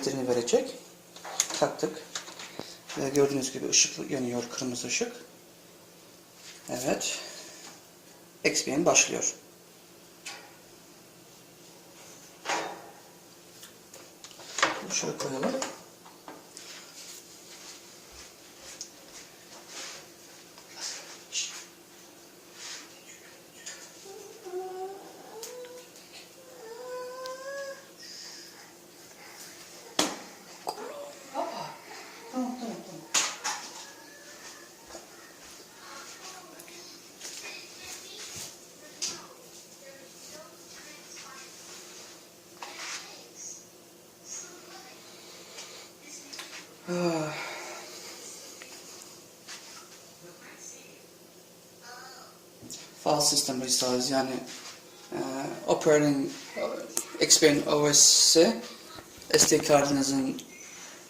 elektriğini verecek. Taktık. Ve gördüğünüz gibi ışık yanıyor. Kırmızı ışık. Evet. XP'nin başlıyor. Şöyle koyalım. File system resize yani e, operating e, Xperia OS'i SD kartınızın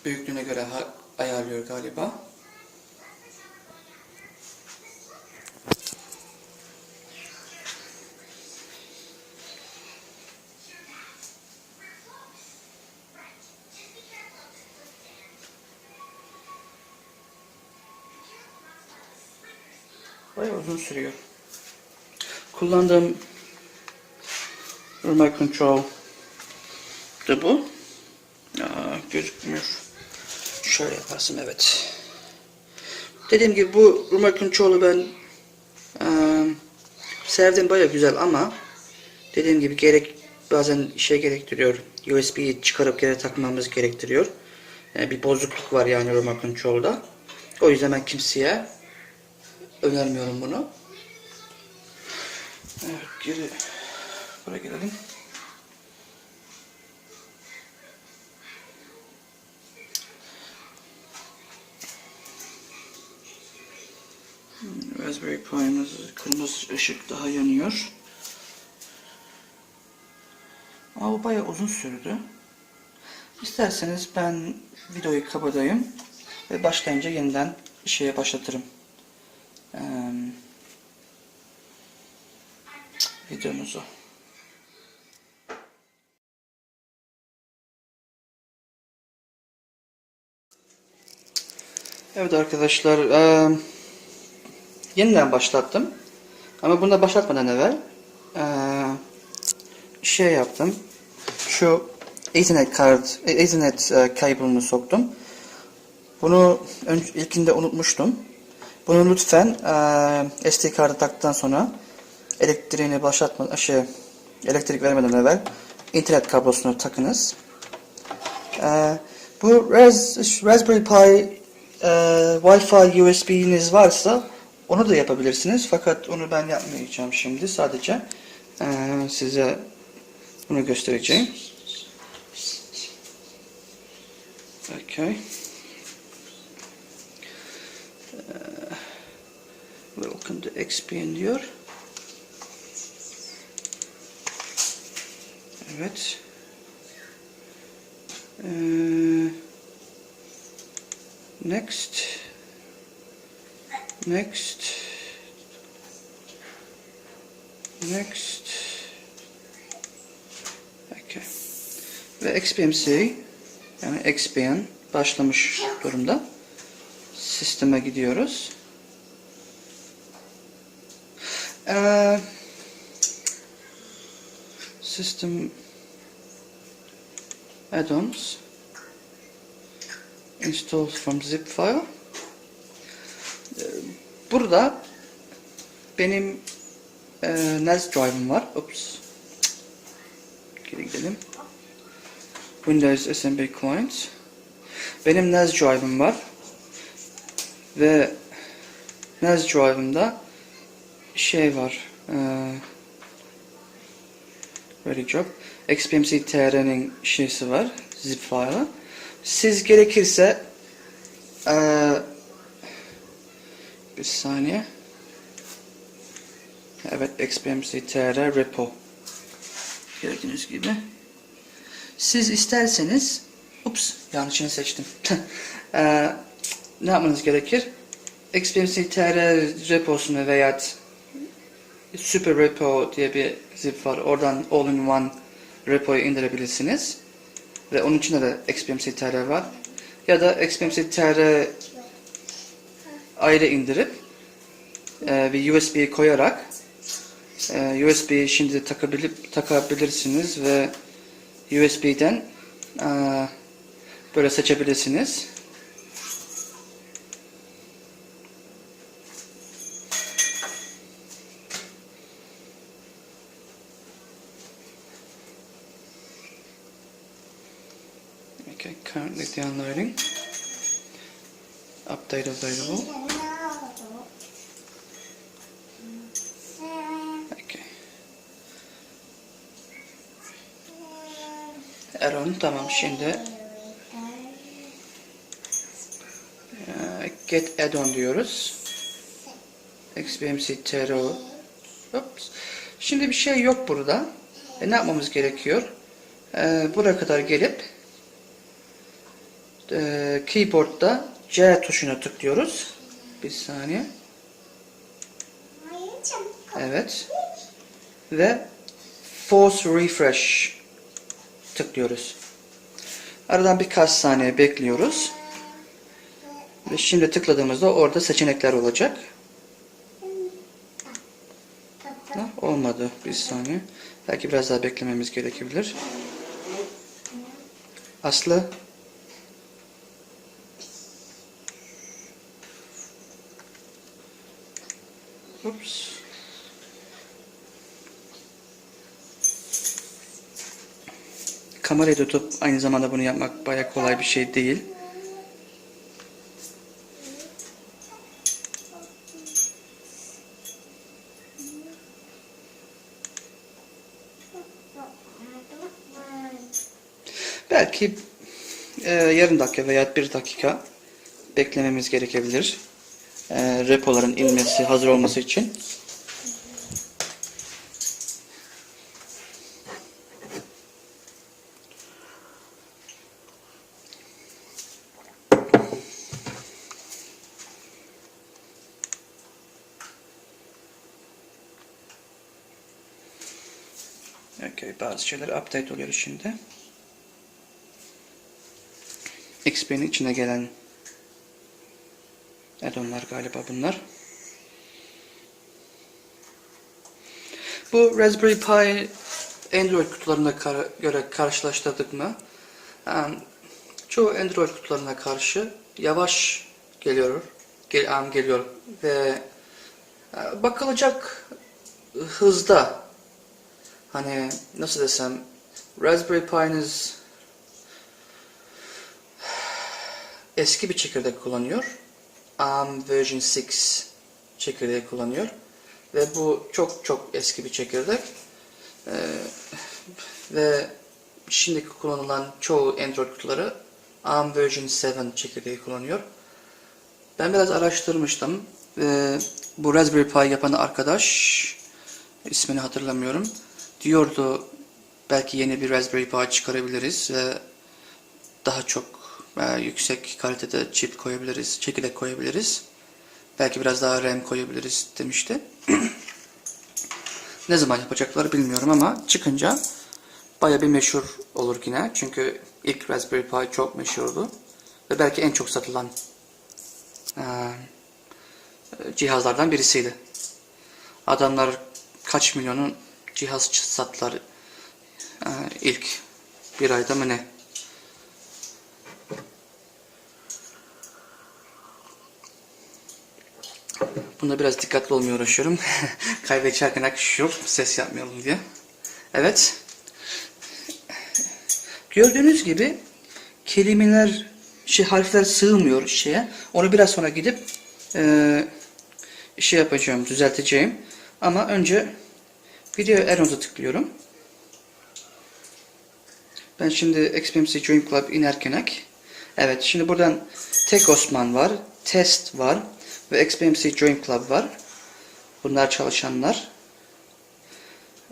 büyüklüğüne göre ayarlıyor galiba. Bayağı uzun sürüyor. Kullandığım remote control da bu. Aa, gözükmüyor. Şöyle yaparsın evet. Dediğim gibi bu remote control'u ben eee sevdim baya güzel ama dediğim gibi gerek bazen şey gerektiriyor. USB'yi çıkarıp geri takmamız gerektiriyor. Yani bir bozukluk var yani remote control'da. O yüzden ben kimseye önermiyorum bunu. Evet geri buraya gelelim. Raspberry Pi'miz kırmızı ışık daha yanıyor. Ama bu bayağı uzun sürdü. İsterseniz ben videoyu kapatayım ve başlayınca yeniden şeye başlatırım. Ee, videomuzu. Evet arkadaşlar, eee, yeniden başlattım. Ama bunu da başlatmadan evvel eee, şey yaptım. Şu Ethernet kart, Ethernet e, soktum. Bunu ilkinde unutmuştum. Bunu lütfen eee SD kartı taktıktan sonra elektriğini başlatma, şey, elektrik vermeden evvel internet kablosunu takınız. Eee, bu Raz, Raspberry Pi e, Wi-Fi USB'niz varsa onu da yapabilirsiniz. Fakat onu ben yapmayacağım şimdi. Sadece e, size bunu göstereceğim. Okay. E, welcome to XPN diyor. Evet. Eee Next. Next. Next. Okay. Ve XPMC yani XPN başlamış durumda. Sisteme gidiyoruz. Ee, system add-ons install from zip file. Ee, Burada benim e, NAS drive'ım var. Oops. Geri gidelim. Windows SMB Client. Benim NAS drive'ım var. Ve NAS drive'ımda şey var. E, ready job. XPMC TR'nin şeysi var. Zip file'ı. Siz gerekirse eee, bir saniye. Evet XPMC TR repo. Gördüğünüz gibi. Siz isterseniz ups yanlışını seçtim. Eee, ne yapmanız gerekir? XPMC TR reposunu veya Super Repo diye bir zip var. Oradan all-in-one repoyu indirebilirsiniz. ve onun içinde de XBMC TR var. Ya da XBMC TR ayrı indirip e, bir USB koyarak e, USB şimdi takabilip takabilirsiniz ve USB'den e, böyle seçebilirsiniz. Update available. Okay. Add-on tamam şimdi e, get add-on diyoruz. XBMC TRO. Oops. Şimdi bir şey yok burada. E, ne yapmamız gerekiyor? E, buraya kadar gelip e, keyboard'da C tuşuna tıklıyoruz. Bir saniye. Evet. Ve force refresh tıklıyoruz. Aradan birkaç saniye bekliyoruz. Ve şimdi tıkladığımızda orada seçenekler olacak. Ha, olmadı. Bir saniye. Belki biraz daha beklememiz gerekebilir. Aslı. Ups. Kamerayı tutup aynı zamanda bunu yapmak bayağı kolay bir şey değil. Belki e, yarım dakika veya bir dakika beklememiz gerekebilir. E, repoların inmesi, hazır olması için. Okay, bazı şeyler update oluyor şimdi. XP'nin içine gelen add-onlar galiba bunlar. Bu Raspberry Pi Android kutularına kar- göre karşılaştırdık mı? Yani çoğu Android kutularına karşı yavaş geliyor, gel, geliyor ve e, bakılacak hızda hani nasıl desem Raspberry Pi'niz eski bir çekirdek kullanıyor. ARM version 6 çekirdeği kullanıyor. Ve bu çok çok eski bir çekirdek. Ee, ve şimdiki kullanılan çoğu Android kutuları ARM version 7 çekirdeği kullanıyor. Ben biraz araştırmıştım. Ve bu Raspberry Pi yapan arkadaş ismini hatırlamıyorum. Diyordu belki yeni bir Raspberry Pi çıkarabiliriz ve daha çok veya yüksek kalitede çip koyabiliriz, çekirdek koyabiliriz. Belki biraz daha RAM koyabiliriz demişti. ne zaman yapacakları bilmiyorum ama çıkınca baya bir meşhur olur yine. Çünkü ilk Raspberry Pi çok meşhurdu. Ve belki en çok satılan e, cihazlardan birisiydi. Adamlar kaç milyonun cihaz sattılar e, ilk bir ayda mı ne? Bunda biraz dikkatli olmaya uğraşıyorum. Kahve içerken akışıyor, ses yapmayalım diye. Evet. Gördüğünüz gibi kelimeler, şey harfler sığmıyor şeye. Onu biraz sonra gidip e, şey yapacağım, düzelteceğim. Ama önce video Aeros'a tıklıyorum. Ben şimdi XPMC Dream Club inerken Evet şimdi buradan tek Osman var, test var ve XPMC Dream Club var. Bunlar çalışanlar.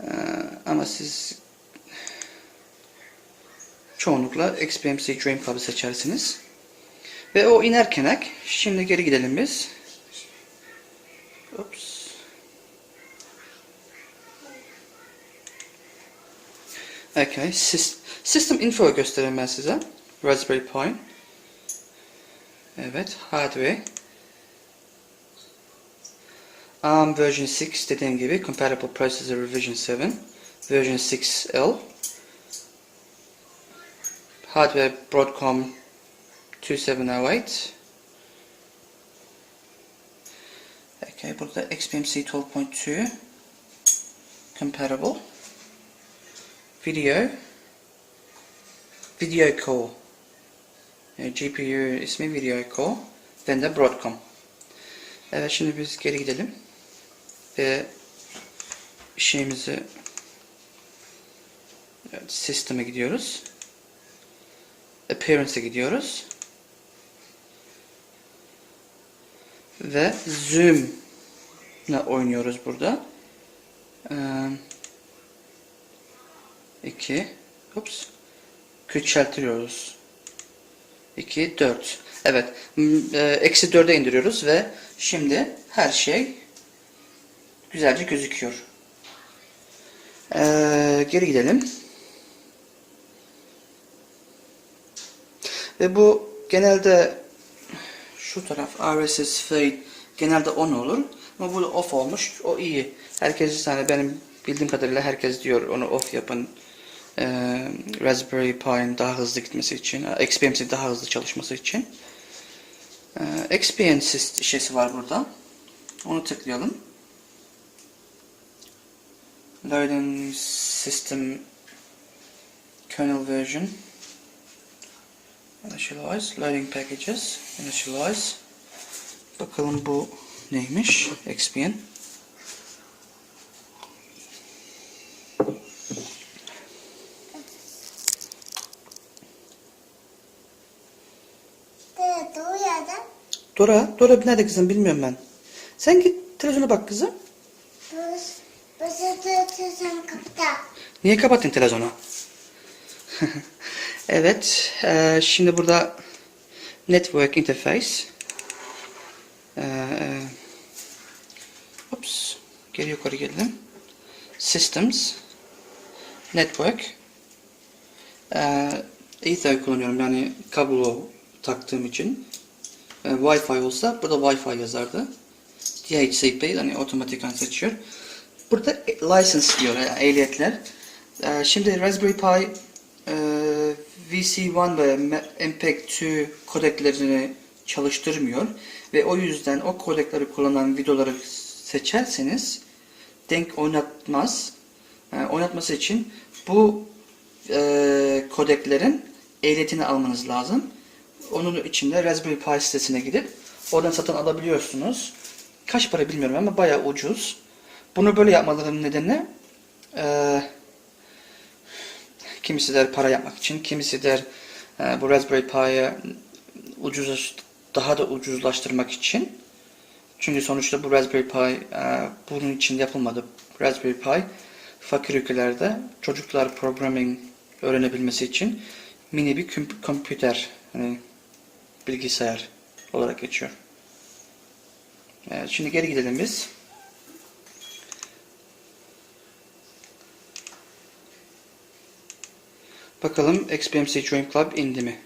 Ee, ama siz çoğunlukla XPMC Dream Club'ı seçersiniz. Ve o inerken şimdi geri gidelim biz. Ups. Okay. Sys- System info göstereyim ben size. Raspberry Pi. Evet. Hardware. ARM version 6 dediğim gibi. Compatible processor revision 7. Version 6L. Hardware Broadcom 2708. Okay, burada XBMC 12.2 compatible. Video Video Core yani GPU ismi Video Core ben de Broadcom. Evet şimdi biz geri gidelim ve şeyimizi evet, System'e gidiyoruz. Appearance'e gidiyoruz. Ve Zoom ile oynuyoruz burada. Ee, 2 Ups. Küçültüyoruz. 2 4. Evet. e, Eksi 4'e indiriyoruz ve şimdi her şey güzelce gözüküyor. Ee, geri gidelim. Ve bu genelde şu taraf RSS feed genelde on olur. Ama bu off olmuş. O iyi. Herkes yani benim bildiğim kadarıyla herkes diyor onu off yapın. Ee, Raspberry Pi'nin daha hızlı gitmesi için, XPMC daha hızlı çalışması için. XPN sys- şeysi var burada. Onu tıklayalım. Loading System Kernel Version Initialize, Loading Packages Initialize Bakalım bu neymiş? XPN Dora, Dora nerede kızım bilmiyorum ben. Sen git televizyona bak kızım. Televizyon kapıda. Niye kapattın televizyonu? evet, e, şimdi burada network interface. E, e, geri yukarı geldim. Systems, network. E, Ether kullanıyorum yani kablo taktığım için. Eee, Wi-Fi olsa burada Wi-Fi yazardı. DHCP hani otomatikten seçiyor. Burada e- license diyor yani ehliyetler. Ee, şimdi Raspberry Pi e, VC1 ve Me- MPEG-2 kodeklerini çalıştırmıyor ve o yüzden o kodekleri kullanan videoları seçerseniz denk oynatmaz. Ee, oynatması için bu e, kodeklerin ehliyetini almanız lazım. Onun için de Raspberry Pi sitesine gidip oradan satın alabiliyorsunuz. Kaç para bilmiyorum ama bayağı ucuz. Bunu böyle yapmalarının nedeni eee kimisi der para yapmak için, kimisi der eee, bu Raspberry Pi'yi ucuz daha da ucuzlaştırmak için. Çünkü sonuçta bu Raspberry Pi eee, bunun için yapılmadı. Raspberry Pi fakir ülkelerde çocuklar programming öğrenebilmesi için mini bir kompüter, hani bilgisayar olarak geçiyor. Evet, şimdi geri gidelim biz. Bakalım XBMC Join Club indi mi?